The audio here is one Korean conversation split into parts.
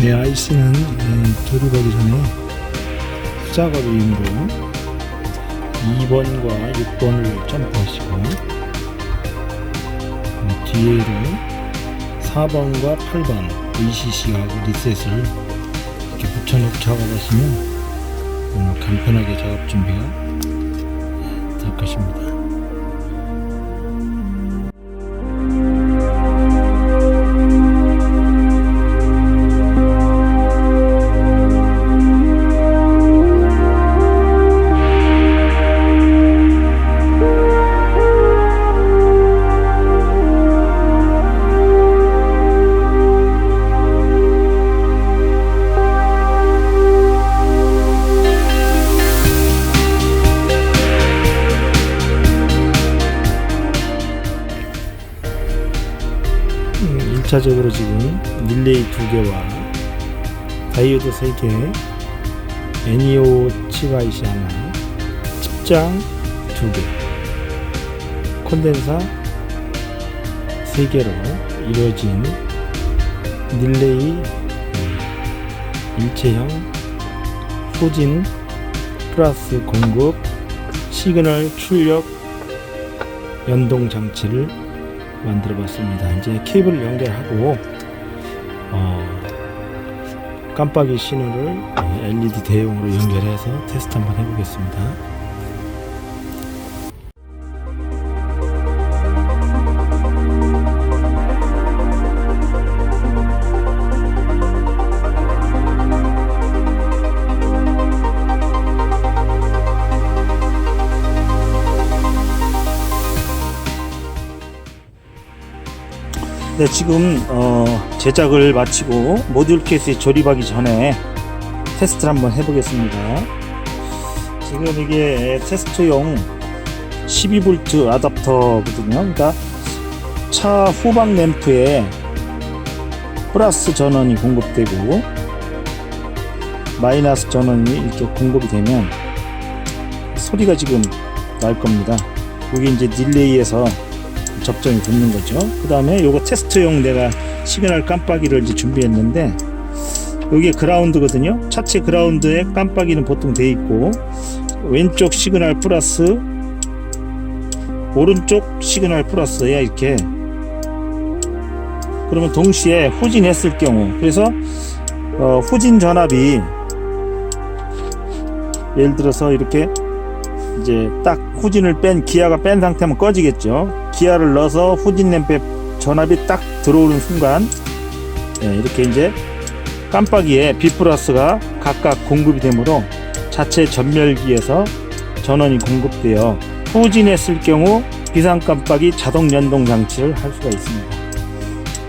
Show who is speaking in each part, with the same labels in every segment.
Speaker 1: 네, IC는 조립하기 전에 수작업 이용으로 2번과 6번을 점프하시고 음, 뒤에로 4번과 8번 VCC하고 리셋을 이렇게 붙여놓고 작업하시면 음, 간편하게 작업 준비가 될 것입니다. 음, 1차적으로 지금 릴레이 2개와 다이오드 3개, 애니오 치바이시 하나, 칩장 2개, 콘덴사 3개로 이루어진 릴레이 음, 일체형 후진 플러스 공급 시그널 출력 연동 장치를 만들어 봤습니다. 이제 케이블을 연결하고 어, 깜빡이 신호를 LED 대용으로 연결해서 테스트 한번 해보겠습니다. 네, 지금 어, 제작을 마치고 모듈 케이스에 조립하기 전에 테스트를 한번 해보겠습니다. 지금 이게 테스트용 12V 아답터거든요. 그러니까 차 후방 램프에 플러스 전원이 공급되고 마이너스 전원이 이렇게 공급이 되면 소리가 지금 날 겁니다. 여기 이제 딜레이에서 접점이 붙는 거죠. 그 다음에 요거 테스트용 내가 시그널 깜빡이를 이제 준비했는데 여기에 그라운드거든요. 차체 그라운드에 깜빡이는 보통 돼 있고 왼쪽 시그널 플러스 오른쪽 시그널 플러스야 이렇게 그러면 동시에 후진했을 경우 그래서 어, 후진 전압이 예를 들어서 이렇게 이제 딱 후진을 뺀 기아가 뺀 상태면 꺼지겠죠. 기아를 넣어서 후진 램프에 전압이 딱 들어오는 순간 예, 이렇게 이제 깜빡이에 B 플러스가 각각 공급이 되므로 자체 전멸기에서 전원이 공급되어 후진했을 경우 비상 깜빡이 자동 연동 장치를 할 수가 있습니다.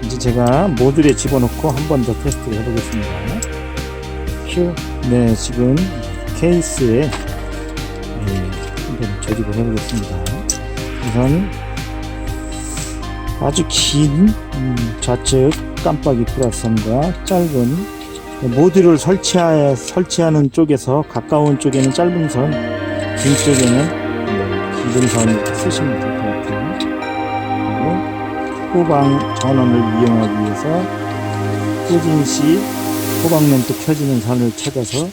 Speaker 1: 이제 제가 모듈에 집어넣고 한 번 더 테스트를 해보겠습니다. 큐. 네, 지금 케이스에 예, 한번 조립을 해보겠습니다. 우선 아주 긴 음, 좌측 깜빡이 플러스과 짧은 모듈을 설치하, 설치하는 쪽에서 가까운 쪽에는 짧은 선, 긴 쪽에는 뭐긴선 이렇게 쓰시면 될 것 같아요. 그리고 후방 전원을 이용하기 위해서 후진 시 후방 램프 켜지는 선을 찾아서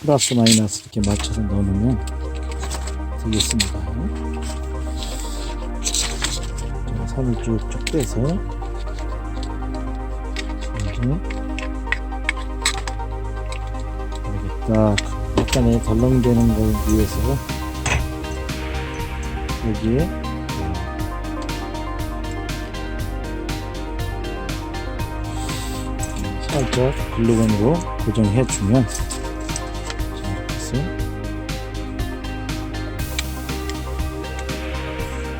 Speaker 1: 플러스 마이너스 이렇게 맞춰서 넣어놓으면 되겠습니다. 자, 선을 쭉쭉 빼서. 딱 약간의 덜렁대는 걸 위해서 여기에 살짝 글루건으로 고정해 주면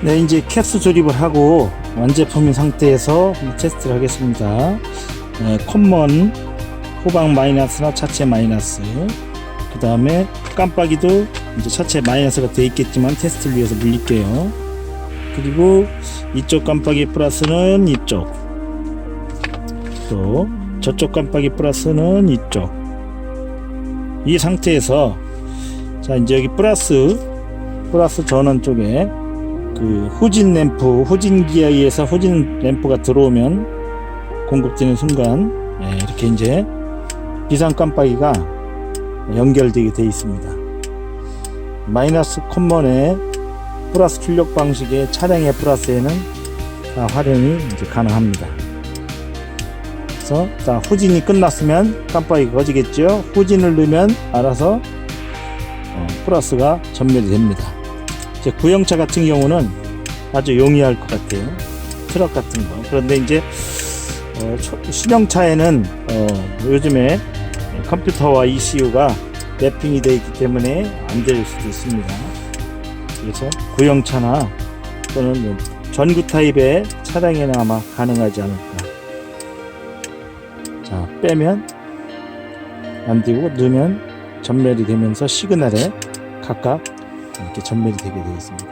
Speaker 1: 네, 이제 캡스 조립을 하고 완제품인 상태에서 테스트를 하겠습니다. 네, 컴먼 후방 마이너스나 차체 마이너스 그 다음에 깜빡이도 이제 차체 마이너스가 되어 있겠지만 테스트를 위해서 물릴게요. 그리고 이쪽 깜빡이 플러스는 이쪽 또 저쪽 깜빡이 플러스는 이쪽 이 상태에서 자 이제 여기 플러스 플러스 전원 쪽에 그 후진 램프 후진 기어에서 후진 램프가 들어오면 공급되는 순간 예, 이렇게 이제 비상 깜빡이가 연결되게 되어 있습니다. 마이너스 콤먼의 플러스 출력 방식의 차량의 플러스에는 다 활용이 이제 가능합니다. 그래서 자 후진이 끝났으면 깜빡이가 꺼지겠죠. 후진을 넣으면 알아서 어, 플러스가 전멸이 됩니다. 이제 구형차 같은 경우는 아주 용이할 것 같아요. 트럭 같은 거. 그런데 이제 어, 초- 신형차에는 어, 요즘에 컴퓨터와 ECU가 랩핑이 되어 있기 때문에 안 될 수도 있습니다. 그래서 구형차나 또는 뭐 전구 타입의 차량에는 아마 가능하지 않을까. 자, 빼면 안 되고 넣으면 전멸이 되면서 시그널에 각각 이렇게 전멸이 되게 되겠습니다.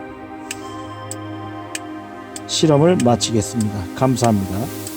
Speaker 1: 실험을 마치겠습니다. 감사합니다.